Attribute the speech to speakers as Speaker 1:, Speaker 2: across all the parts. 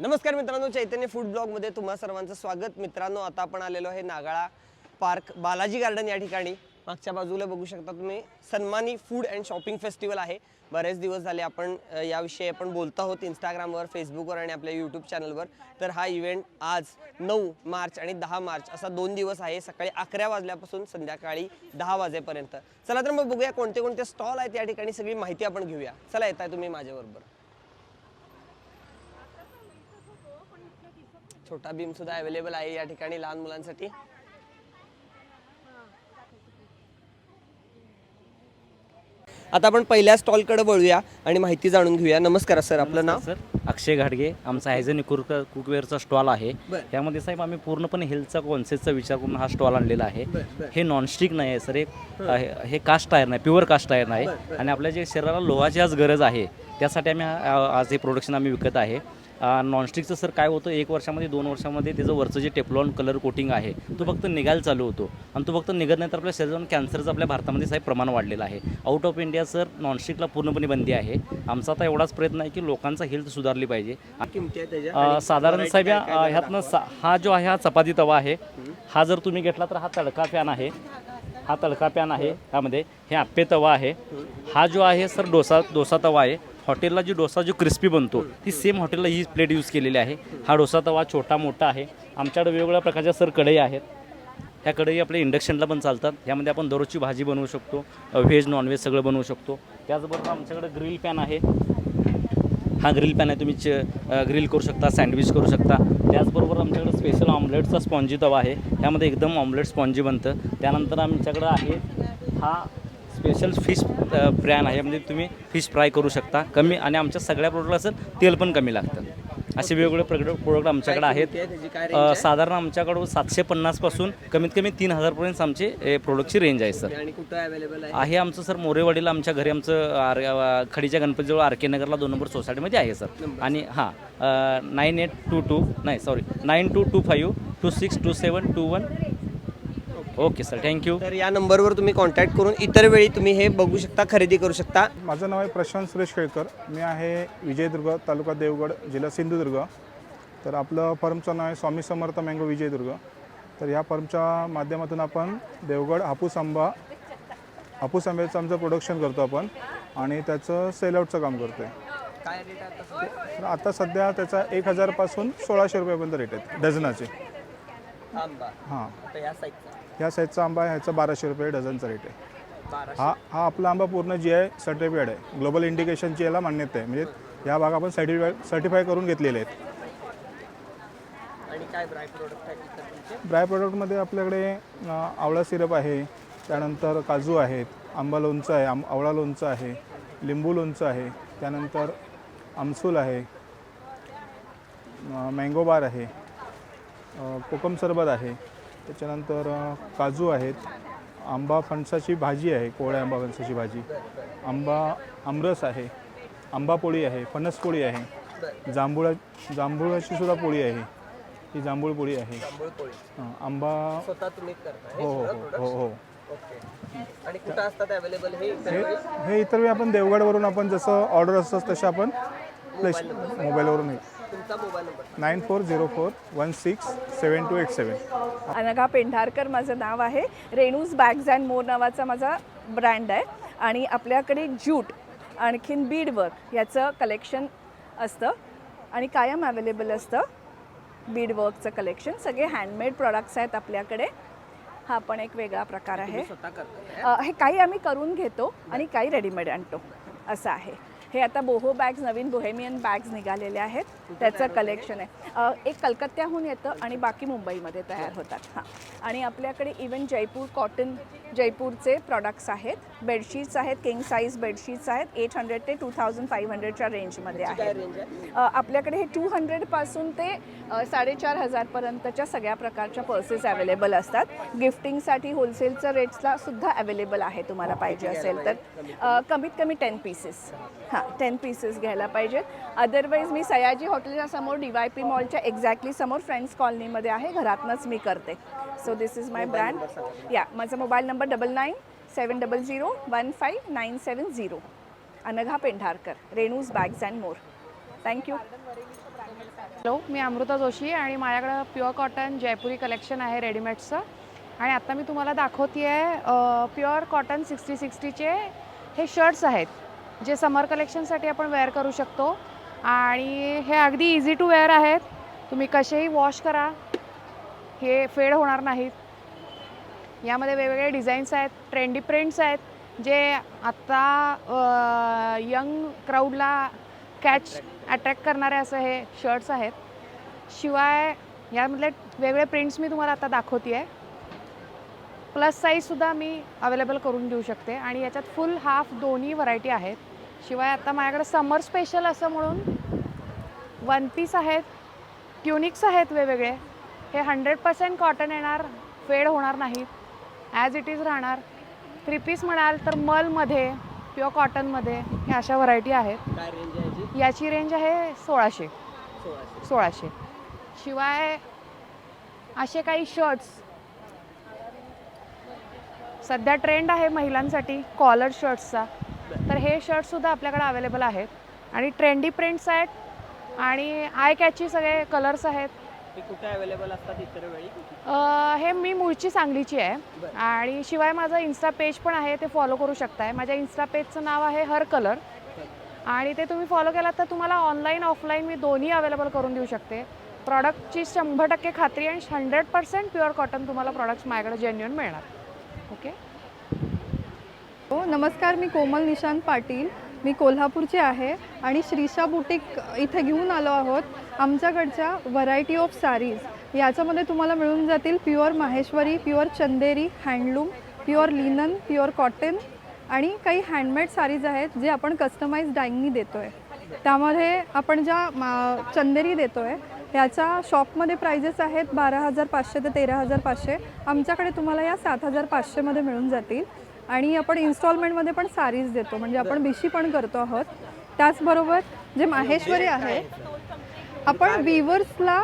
Speaker 1: नमस्कार मित्रांनो चैतन्य फूड ब्लॉगमध्ये तुम्हा सर्वांचं स्वागत. मित्रांनो आता आपण आलेलो आहे नागाळा पार्क बालाजी गार्डन या ठिकाणी. मागच्या बाजूला बघू शकता तुम्ही Sanmani food and shopping festival आहे. बरेच दिवस झाले आपण याविषयी आपण बोलत आहोत इंस्टाग्रामवर फेसबुकवर आणि आपल्या यूट्यूब चॅनलवर तर हा इव्हेंट आज नऊ मार्च आणि दहा मार्च असा दोन दिवस आहे. सकाळी अकरा वाजल्यापासून संध्याकाळी दहा वाजेपर्यंत. चला तर मग बघूया कोणते कोणते स्टॉल आहेत या ठिकाणी. सगळी माहिती आपण घेऊया. चला येत आहे तुम्ही माझ्याबरोबर. छोटा भीम सुद्धा अवेलेबल आहे या ठिकाणी लहान मुलांसाठी. आता आपण पहिल्या स्टॉलकडे वळूया आणि माहिती जाणून घेऊया. नमस्कार सर आपलं नाव?
Speaker 2: सर अक्षय घाडगे. आमचा हायझेनिक कुक कुकवेअरचा स्टॉल आहे. त्यामध्ये साहेब आम्ही पूर्णपणे हेल्थचा कॉन्सेप्टचा विचार करून हा स्टॉल आणलेला आहे. हे नॉनस्टिक नाही आहे सर. हे हे- कास्ट टायर नाही प्युअर कास्ट टायर नाही आणि आपल्या जे शरीराला लोहाची आज गरज आहे त्यासाठी आम्ही आज हे प्रोडक्शन आम्ही विकत आहे. नॉनस्टिकचं सर काय होतं? एक वर्षामध्ये दोन वर्षामध्ये त्याचं वरचं जे टेफ्लॉन कलर कोटिंग आहे तो फक्त निघायला चालू होतो. आणि तो फक्त निघत नाही तर आपल्या शरीरावर कॅन्सरचं आपल्या भारतामध्ये साहेब प्रमाण वाढलेलं आहे. आउट ऑफ इंडिया सर नॉनस्टिकला पूर्णपणे बंदी आहे. आमचा आता एवढाच प्रयत्न आहे की लोकांचा हेल्थ सुधारली पाहिजे. साधारण साहेब ह्यातनं सा हा जो आहे हा चपाती तवा आहे. हा जर तुम्ही घेतला तर हा तडका पॅन आहे. हा तडका पॅन आहे. त्यामध्ये हे आप्पे तवा आहे. हा जो आहे सर डोसा डोसा तवा आहे. हॉटेलला जो डोसा जो क्रिस्पी बनतो ती सेम हॉटेलला ही प्लेट यूज केलेली आहे. हा डोसा तवा छोटा मोठा आहे. आमच्याकडे वेगवेगळ्या प्रकारच्या सर कढई आहेत. ह्या कढई आपल्या इंडक्शनला पण चालतात. ह्यामध्ये आपण दररोजची भाजी बनवू शकतो व्हेज नॉनव्हेज सगळं बनवू शकतो. त्याचबरोबर आमच्याकडे ग्रिल पॅन आहे. हा ग्रिल पॅन आहे तुम्ही च ग्रिल करू शकता सँडविच करू शकता. त्याचबरोबर आमच्याकडे स्पेशल ऑमलेटचा स्पॉन्जी तवा आहे. ह्यामध्ये एकदम ऑमलेट स्पॉन्जी बनतं. त्यानंतर आमच्याकडं आहे हा स्पेशल फिश प्रॅन आहे. म्हणजे तुम्ही फिश फ्राय करू शकता. कमी आणि आमच्या सगळ्या प्रोडक्टला सर तेल पण कमी लागतं. असे वेगवेगळे प्रोडक्ट प्रोडक्ट आमच्याकडे आहेत. साधारण आमच्याकडं सातशे पन्नासपासून कमीत कमी तीन हजारपर्यंत आमची प्रोडक्टची रेंज आहे सर
Speaker 1: आहे आणि कुठं अवेलेबल आहे?
Speaker 2: आहे आमचं सर मोरेवाडीला आमच्या घरी आमचं आर खडीच्या गणपतीजवळ आर के नगरला दोन नंबर सोसायटीमध्ये आहे सर आणि हां नाईन एट टू टू नाही sorry nine two two five two six two seven two one okay sir thank you
Speaker 1: तर या नंबरवर तुम्ही कॉन्टॅक्ट करून इतर वेळी तुम्ही हे बघू शकता खरेदी करू शकता.
Speaker 3: माझं नाव आहे प्रशांत सुरेश केळकर. मी आहे विजयदुर्ग तालुका देवगड जिल्हा सिंधुदुर्ग. तर आपलं फर्मचं नाव आहे स्वामी समर्थ मँगो विजयदुर्ग तर ह्या फर्मच्या माध्यमातून आपण देवगड हापूस आंबा हापूस आंब्याचं आमचं प्रोडक्शन करतो आपण आणि त्याचं सेल आउटचं काम करतो आहे
Speaker 1: काय रेट आता
Speaker 3: तर आता सध्या त्याचा एक हजारपासून सोळाशे रुपयापर्यंत रेट आहेत डझनाचे.
Speaker 1: आंबा.
Speaker 3: हां. ह्या साईजचा आंबा आहे ह्याचा बाराशे रुपये डझनचा रेट आहे. हा हा आपला आंबा पूर्ण जी आय सर्टिफाईड आहे. ग्लोबल इंडिकेशनची याला मान्यता आहे. म्हणजे ह्या भाग आपण सर्टिफाय सर्टिफाय करून घेतलेले आहेत.
Speaker 1: ड्राय आहे
Speaker 3: प्रोडक्टमध्ये आपल्याकडे अं, आवळा सिरप आहे त्यानंतर काजू आहेत आंबा लोणचं आहे आम आवळा लोणचं आहे लिंबू लोणचं आहे त्यानंतर आमसूल आहे अं, मँगो बार आहे अं, कोकम सरबत आहे त्याच्यानंतर काजू आहेत. आंबा फणसाची भाजी आहे कोवळ्या आंबा फणसाची भाजी. आंबा आमरस आहे. आंबा पोळी आहे फणस पोळी आहे. जांभुळा जांभुळाची सुद्धा पोळी आहे. ही जांभूळ पोळी आहे. आंबा हो हो हो हो हो.
Speaker 1: हे इतर
Speaker 3: हे
Speaker 1: वेळी?
Speaker 3: इतर वेळी आपण देवगडवरून आपण जसं ऑर्डर असतात तसे आपण प्लेस मोबाईलवरून
Speaker 1: तुमचा mobile number
Speaker 3: nine four zero four one six seven two eight seven.
Speaker 4: Anagha Pendharkar माझं नाव आहे. रेणूज बॅग्स अँड मोर नावाचा माझा ब्रँड आहे. आणि आपल्याकडे ज्यूट आणखीन बीड वर्क याचं कलेक्शन असतं. आणि कायम अवेलेबल असतं बीड वर्कचं कलेक्शन सगळे हँडमेड प्रॉडक्ट्स आहेत आपल्याकडे. हा पण एक वेगळा प्रकार आहे.
Speaker 1: स्वतः करता
Speaker 4: अ, हे काही आम्ही करून घेतो आणि काही रेडीमेड आणतो. असं आहे. हे आता बोहो बॅग्स नवीन बोहेमियन बॅग्स निघालेले आहेत. त्याचं कलेक्शन आहे. एक कलकत्त्याहून येतं आणि बाकी मुंबईमध्ये तयार होतात. हां. आणि आपल्याकडे इवन जयपूर कॉटन जयपूरचे प्रॉडक्ट्स आहेत. बेडशीट्स आहेत किंग साईज बेडशीट्स आहेत. एट हंड्रेड ते टू थाउजंड फाईव्ह हंड्रेडच्या रेंजमध्ये आहेत. आपल्याकडे हे टू हंड्रेडपासून ते साडेचार हजारपर्यंतच्या सगळ्या प्रकारच्या पर्सेस अवेलेबल असतात. गिफ्टिंगसाठी होलसेलचं रेट्सला सुद्धा अवेलेबल आहे तुम्हाला पाहिजे असेल तर. कमीत कमी टेन पीसेस हां. टेन पीसेस घ्यायला पाहिजेत. अदरवाईज मी सयाजी हॉटेलच्या समोर डी वाय पी मॉलच्या एक्झॅक्टली समोर फ्रेंड्स कॉलनीमध्ये आहे. घरातनंच मी करते. So this is my brand या माझा mobile number double nine seven double zero one five nine seven zero Anagha Pendharkar Renu's bags and more thank you
Speaker 5: hello मी अमृता जोशी आणि माझ्याकडं प्युअर कॉटन जयपुरी कलेक्शन आहे रेडीमेडचं आणि आता मी तुम्हाला दाखवते आहे प्युअर कॉटन सिक्स्टी सिक्स्टीचे हे शर्ट्स आहेत. जे समर कलेक्शनसाठी आपण वेअर करू शकतो. आणि हे अगदी इझी टू वेअर आहेत. तुम्ही कसेही वॉश करा. हे फेड होणार नाहीत. यामध्ये वेगवेगळे डिझाईन्स आहेत ट्रेंडी प्रिंट्स आहेत जे आत्ता यंग क्राऊडला कॅच अट्रॅक्ट करणारे असं हे शर्ट्स आहेत. शिवाय यामधले वेगळे प्रिंट्स मी तुम्हाला आता दाखवते आहे प्लस साईजसुद्धा मी अवेलेबल करून देऊ शकते. आणि याच्यात फुल हाफ दोन्ही व्हरायटी आहेत. शिवाय आता माझ्याकडे समर स्पेशल असं म्हणून वन पीस आहेत ट्युनिक्स आहेत वेगवेगळे. हे हंड्रेड पर्सेंट कॉटन येणार फेड होणार नाहीत ॲज इट इज राहणार. थ्री पीस म्हणाल तर मलमध्ये प्युअर कॉटनमध्ये हे अशा व्हरायटी आहेत.
Speaker 1: याची?
Speaker 5: रेंज आहे सोळाशे.
Speaker 1: सोळाशे.
Speaker 5: शिवाय असे काही शर्ट्स सध्या ट्रेंड आहे महिलांसाठी कॉलर शर्ट्सचा तर हे शर्टसुद्धा आपल्याकडे अवेलेबल आहेत. आणि ट्रेंडी प्रिंट्स आहेत आणि आय कॅची सगळे कलर्स आहेत.
Speaker 1: कुठे अवेलेबल असतात इतर वेळी?
Speaker 5: अ, हे मी मूळची सांगलीची आहे. आणि शिवाय माझं इन्स्टा पेज पण आहे ते फॉलो करू शकताय. माझ्या इन्स्टा पेजचं नाव आहे हर कलर आणि ते तुम्ही फॉलो केलात तर तुम्हाला ऑनलाईन ऑफलाईन मी दोन्ही अवेलेबल करून देऊ शकते. प्रॉडक्टची शंभर टक्के खात्री आणि हंड्रेड पर्सेंट प्युअर कॉटन तुम्हाला प्रॉडक्ट्स माझ्याकडे जेन्युअन मिळणार. ओके
Speaker 6: हो नमस्कार मी कोमल निशांत पाटील. मी कोल्हापूरचे आहे आणि श्रीशा बुटीक इथे घेऊन आलो आहोत आमच्याकडच्या व्हरायटी ऑफ सारीज याच्यामध्ये तुम्हाला मिळून जातील pure Maheshwari pure Chanderi handloom pure linen pure cotton आणि काही हँडमेड सारीज आहेत जे आपण कस्टमाइज डाईंगनी देतो आहे त्यामध्ये आपण ज्या मा- चंदेरी देतो आहे याच्या शॉपमध्ये प्राइजेस आहेत बारा हजार पाचशे ते तेरा हजार पाचशे. आमच्याकडे तुम्हाला या सात हजार पाचशेमध्ये मिळून जातील. आणि आपण इन्स्टॉलमेंटमध्ये पण सारीज देतो. म्हणजे आपण बिशी पण करतो आहोत. त्याचबरोबर जे माहेश्वरी आहे आपण विवर्सला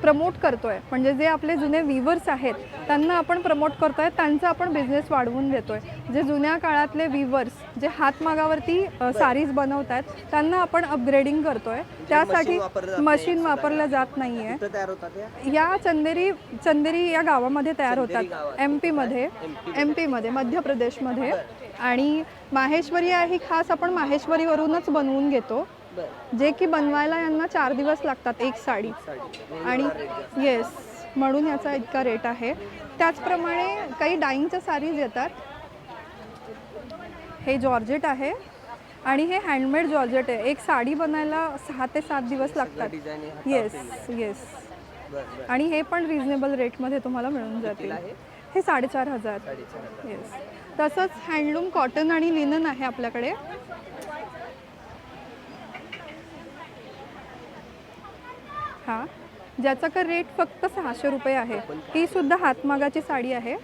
Speaker 6: प्रमोट करतोय. म्हणजे जे आपले जुने विवर्स आहेत त्यांना आपण प्रमोट करतोय त्यांचा आपण बिझनेस वाढवून देतोय. जे जुन्या काळातले विवर्स जे हातमागावरती सारीज बनवतात त्यांना आपण अपग्रेडिंग करतोय. त्यासाठी
Speaker 1: वापरलं जात नाही
Speaker 6: मशीन. वापरलं जात
Speaker 1: तयार होतात या
Speaker 6: चंदेरी चंदेरी या गावामध्ये तयार होतात. एम पीमध्ये एम पीमध्ये मध्य. प्रदेशमध्ये. आणि माहेश्वरी आहे ही खास आपण माहेश्वरीवरूनच बनवून घेतो. जे की बनवायला यांना चार दिवस लागतात एक साडी.
Speaker 1: साडी.
Speaker 6: आणि येस म्हणून याचा इतका रेट आहे. त्याचप्रमाणे काही डाईंगच्या साडीज येतात. हे जॉर्जेट आहे आणि हे हँडमेड जॉर्जेट आहे. एक साडी बनायला सहा ते सात दिवस लागतात. Yes yes. आणि हे पण रिझनेबल रेटमध्ये तुम्हाला मिळून जातील? हे साडेचार हजार. येस. तसंच हँडलूम कॉटन आणि लिनन आहे आपल्याकडे. हा ज्याचा का रेट फक्त सहाशे रुपये आहे ही सुद्धा हातमागाची साडी आहे.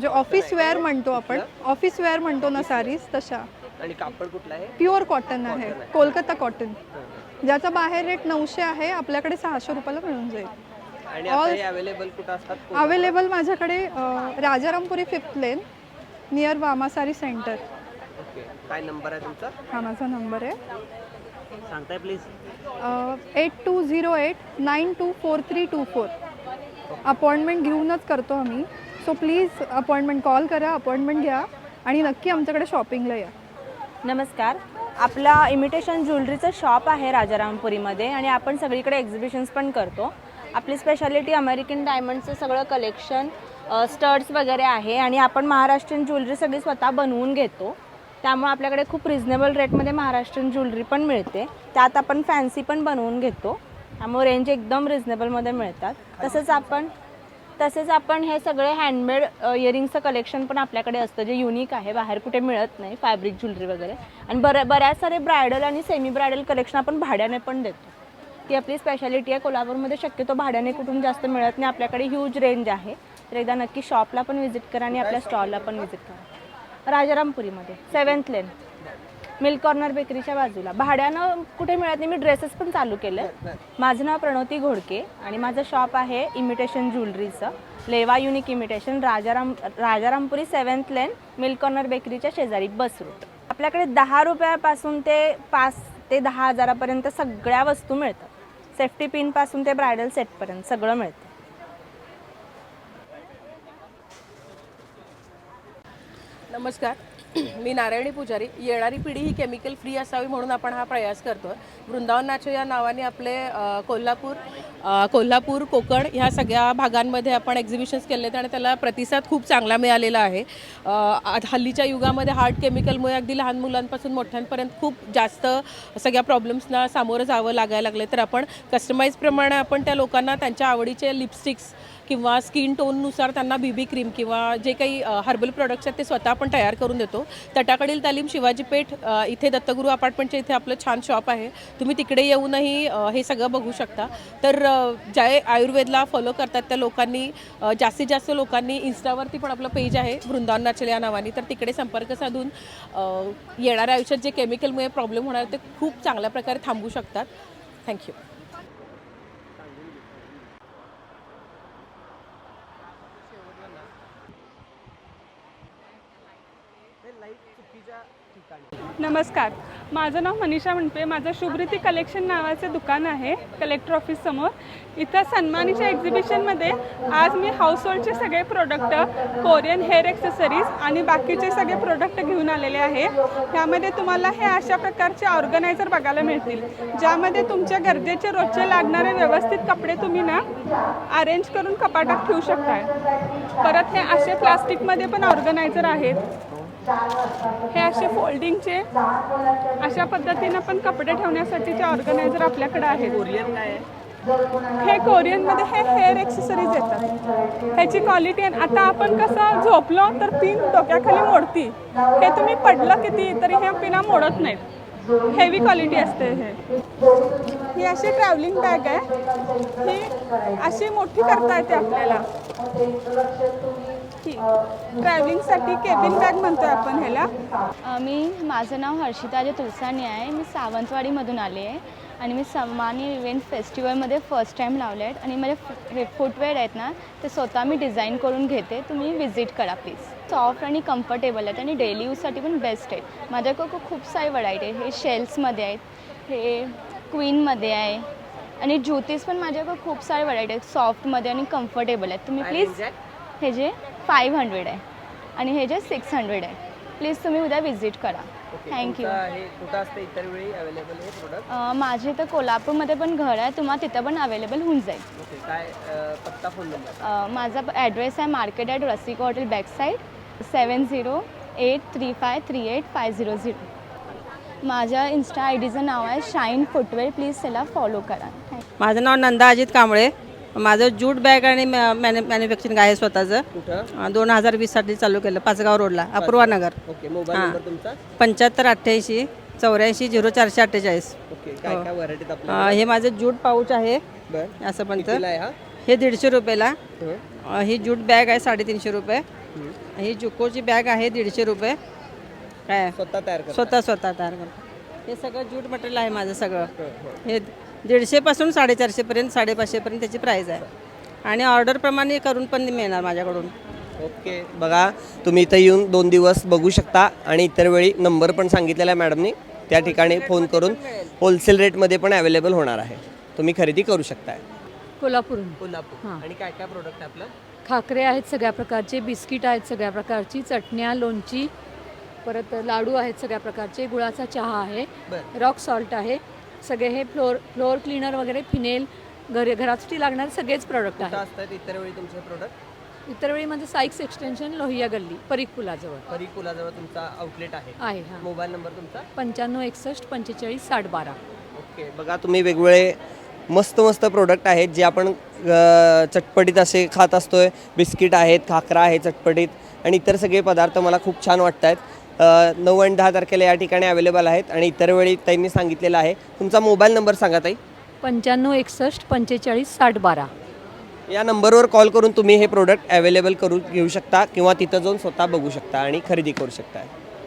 Speaker 6: जे ऑफिस वेअर म्हणतो आपण ऑफिस वेअर म्हणतो ना साडीज तशा.
Speaker 1: आणि कापड कुठलं आहे?
Speaker 6: प्युअर कॉटन आहे कोलकाता कॉटन ज्याचा बाहेर रेट नऊशे आहे आपल्याकडे सहाशे रुपयाला मिळून जाईल.
Speaker 1: हे अवेलेबल कुठं असतात?
Speaker 6: अवेलेबल माझ्याकडे राजारामपुरी फिफ्थ लेन नियर वामासारी सेंटर
Speaker 1: काय नंबर आहे तुमचा?
Speaker 6: हा माझा नंबर आहे.
Speaker 1: सांगताय please
Speaker 6: eight two zero eight nine two four three two four appointment घेऊनच करतो आम्ही. सो प्लीज अपॉइंटमेंट कॉल करा अपॉइंटमेंट घ्या आणि नक्की आमच्याकडे शॉपिंगला या.
Speaker 7: नमस्कार. आपला इमिटेशन ज्वेलरीचं शॉप आहे राजारामपुरीमध्ये आणि आपण सगळीकडे एक्झिबिशन्स पण करतो. आपली स्पेशालिटी अमेरिकन डायमंडचं सगळं कलेक्शन स्टड्स वगैरे आहे आणि आपण महाराष्ट्रीयन ज्वेलरी सगळी स्वतः बनवून घेतो. त्यामुळे आपल्याकडे खूप रिझनेबल रेटमध्ये महाराष्ट्रीयन ज्वेलरी पण मिळते. त्यात आपण फॅन्सी पण बनवून घेतो. त्यामुळे रेंज एकदम रिझनेबलमध्ये मिळतात. तसंच आपण तसेच आपण हे सगळे हँडमेड इयरिंगचं कलेक्शन पण आपल्याकडे असतं जे युनिक आहे बाहेर कुठे मिळत नाही फॅब्रिक ज्वेलरी वगैरे. आणि बऱ्या बऱ्याच सारे ब्रायडल आणि सेमी ब्रायडल कलेक्शन आपण भाड्याने पण देतो. ती आपली स्पेशालिटी आहे. कोल्हापूरमध्ये शक्यतो भाड्याने कुठून जास्त मिळत नाही. आपल्याकडे ह्यूज रेंज आहे. तर एकदा नक्की शॉपला पण व्हिजिट करा आणि आपल्या स्टॉलला पण व्हिजिट करा. राजारामपुरीमध्ये सेवन्थ लेन मिल्क कॉर्नर बेकरीच्या बाजूला. भाड्यानं कुठे मिळत नाही मी ड्रेसेस पण चालू केले. माझं नाव प्रणवती घोडके आणि माझं शॉप आहे इमिटेशन ज्वेलरीचं लेवा unique imitation Rajaram Rajarampuri seventh lane milk corner बेकरीच्या शेजारी बस रूट आपल्याकडे दहा रुपयापासून ते पाच ते दहा हजारापर्यंत सगळ्या वस्तू मिळतात. सेफ्टी पिनपासून ते ब्रायडल सेटपर्यंत सगळं मिळतं.
Speaker 8: नमस्कार. मी नारायणी पुजारी. येणारी पिढी ही केमिकल फ्री असावी म्हणून आपण हा प्रयास करतो वृंदावन या नावाने आपले कोल्हापूर कोल्हापूर कोकण ह्या सगळ्या भागांमध्ये आपण एक्झिबिशन्स केले आणि त्याला प्रतिसाद खूप चांगला मिळालेला आहे. आज हल्लीच्या युगामध्ये हार्ड केमिकलमुळे अगदी लहान मुलांपासून मोठ्यांपर्यंत खूप जास्त सगळ्या प्रॉब्लेम्सना सामोरं जावं लागायला लागले तर आपण कस्टमाईजप्रमाणे आपण त्या लोकांना त्यांच्या आवडीचे लिपस्टिक्स किंवा स्किन टोननुसार त्यांना बीबी क्रीम किंवा जे काही हर्बल प्रोडक्ट्स आहेत ते स्वतः आपण तयार करून देतो. तटाकडील तालीम शिवाजी पेठ इथे दत्तगुरू अपार्टमेंटच्या इथे आपलं छान शॉप आहे. तुम्ही तिकडे येऊनही हे सगळं बघू शकता. तर ज्या आयुर्वेदला फॉलो करतात त्या लोकांनी जास्तीत जास्त लोकांनी इन्स्टावरती पण आपलं पेज आहे वृंदावन या नावाने. तर तिकडे संपर्क साधून येणाऱ्या आयुष्यात जे केमिकलमुळे प्रॉब्लेम होणार ते खूप चांगल्या प्रकारे थांबू शकतात. थँक्यू
Speaker 9: नमस्कार. माझं नाव मनीषा म्हणते माझं शुभ्रीती कलेक्शन नावाचं दुकान आहे कलेक्टर ऑफिस समोर. इथं सन्मानीच्या एक्झिबिशनमध्ये आज मी हाऊसहोल्डचे सगळे प्रोडक्ट कोरियन हेअर एक्सेसरीज आणि बाकीचे सगळे प्रोडक्ट घेऊन आलेले आहे. त्यामध्ये तुम्हाला हे अशा प्रकारचे ऑर्गनायझर बघायला मिळतील. ज्यामध्ये तुमच्या गरजेचे रोजचे लागणारे व्यवस्थित कपडे तुम्ही ना अरेंज करून कपाटात ठेवू शकता परत हे असे प्लास्टिकमध्ये पण ऑर्गनायझर आहेत. हे असे फोल्डिंगचे अशा पद्धतीनं पण कपडे ठेवण्यासाठीचे ऑर्गनायझर आपल्याकडे आहेत.
Speaker 1: कोरियन काय आहे?
Speaker 9: हे कोरियनमध्ये हे हेअर एक्सेसरीज येतात. ह्याची क्वालिटी आता आपण कसं झोपलो तर पिन डोक्याखाली मोडती. हे तुम्ही पडलं किती तरी हे पिना मोडत नाहीत. हेवी क्वालिटी असते हे. ही अशी ट्रॅव्हलिंग बॅग आहे. ही अशी मोठी करता येते आपल्याला. ही ट्रॅव्हलिंगसाठी केबिन बॅग म्हणतोय आपण ह्याला.
Speaker 10: मी माझं नाव हर्षिता अजय तुलसानी आहे. मी सावंतवाडीमधून आले आहे. आणि मी सम्मानी इव्हेंट फेस्टिवलमध्ये फर्स्ट टाईम लावले आहेत. आणि माझे हे फुटवेअर आहेत ना ते स्वतः मी डिझाईन करून घेते. तुम्ही विजिट करा प्लीज सॉफ्ट आणि कम्फर्टेबल आहेत. आणि डेली यूजसाठी पण बेस्ट आहेत. माझ्याकडं खूप- खूप सारे व्हरायटी आहेत हे शेल्समध्ये आहेत. हे क्वीनमध्ये आहे. आणि ज्योतिष पण माझ्याकडे खूप सारे व्हरायटी आहेत. सॉफ्टमध्ये आणि कम्फर्टेबल आहेत. तुम्ही प्लीज हे जे फाईव्ह हंड्रेड आहे आणि हे जे सिक्स हंड्रेड आहे. प्लीज तुम्ही उद्या विजिट करा. थँक्यू
Speaker 1: हे कुठं असतं इतर वेळी अवेलेबल हे प्रोडक्ट
Speaker 10: माझे तर कोल्हापूरमध्ये पण घर आहे तुम्हाला तिथं पण अवेलेबल होऊन जाईल.
Speaker 1: ओके काय अ, पत्ता फोन नंबर
Speaker 10: अ, माझा ॲड्रेस आहे market at Rasik hotel back side seven zero eight three five three eight five zero zero माझ्या इन्स्टा आय डीचं नाव आहे शाईन फुटवेअर प्लीज त्याला फॉलो करा.
Speaker 11: माझं नाव नंदा अजित कांबळे. माझं ज्यूट बॅग आणि मॅन्यु मॅन्युफॅक्चरिंग आहे स्वतःचं. दोन हजार वीससाठी चालू केलं पाचगाव रोडला अपूर्वा नगर. हां. पंच्याहत्तर अठ्ठ्याऐंशी चौऱ्याऐंशी झिरो चारशे अठ्ठेचाळीस. हो. हे माझं ज्यूट पाऊच आहे. असं पण
Speaker 1: हा?
Speaker 11: दीडशे रुपयाला.
Speaker 1: हं.
Speaker 11: ज्यूट बॅग आहे साडेतीनशे रुपये. ही. जुकोची बॅग आहे दीडशे रुपये. काय?
Speaker 1: स्वतः तयार
Speaker 11: स्वतः स्वतः तयार करतो. हे सगळं ज्यूट मटेरियल आहे माझं सगळं. हे दीडशेपासून साडेचारशेपर्यंत साडेपाचशेपर्यंत त्याची प्राईस आहे. आणि ऑर्डरप्रमाणे करून पण मिळणार माझ्याकडून.
Speaker 1: ओके बघा तुम्ही इथं येऊन दोन दिवस बघू शकता आणि इतर वेळी नंबर पण सांगितलेला आहे मॅडमनी त्या ठिकाणी फोन करून होलसेल रेटमध्ये पण अवेलेबल होणार आहे. तुम्ही खरेदी करू शकताय.
Speaker 12: कोल्हापूरहून.
Speaker 1: कोल्हापूर. आणि काय काय प्रोडक्ट आहे आपलं?
Speaker 12: खाकरे आहेत सगळ्या प्रकारचे बिस्किट आहेत सगळ्या प्रकारची चटण्या लोणची परत लाडू आहेत सगळ्या प्रकारचे गुळाचा चहा आहे
Speaker 1: बरं.
Speaker 12: रॉक सॉल्ट आहे सगळे हे फ्लोअर फ्लोअर क्लीनर वगैरे फिनेल घर घरासाठी लागणारे सगळेच प्रॉडक्ट
Speaker 1: कुठं
Speaker 12: आहेत.
Speaker 1: असतात इतर वेळी तुमचे प्रोडक्ट
Speaker 12: इतर वेळी म्हणजे साईक्स एक्सटेन्शन लोहिया गल्ली परीख पुलाजवळ
Speaker 1: परिकुलाजवळ तुमचा आउटलेट आहे.
Speaker 12: आहे हा.
Speaker 1: मोबाईल नंबर तुमचा?
Speaker 12: पंच्याण्णव एकसष्ट पंचेचाळीस साठ बारा
Speaker 1: ओके बघा तुम्ही वेगवेगळे मस्त मस्त प्रोडक्ट आहेत जे आपण अ, चटपटीत असे खात असतोय. बिस्किट आहेत खाकरा आहे चटपटीत. आणि इतर सगळे पदार्थ मला खूप छान वाटत आहेत नऊ आणि दहा तारखेला या ठिकाणी अवेलेबल आहेत आणि इतर वेळी त्यांनी सांगितलेलं आहे. तुमचा मोबाईल नंबर सांगा ताई.
Speaker 12: पंच्याण्णव एकसष्ट पंचेचाळीस साठ बारा.
Speaker 1: या नंबरवर कॉल करून तुम्ही हे प्रोडक्ट अवेलेबल करून घेऊ शकता किंवा तिथं जाऊन स्वतः बघू शकता आणि खरेदी करू शकता.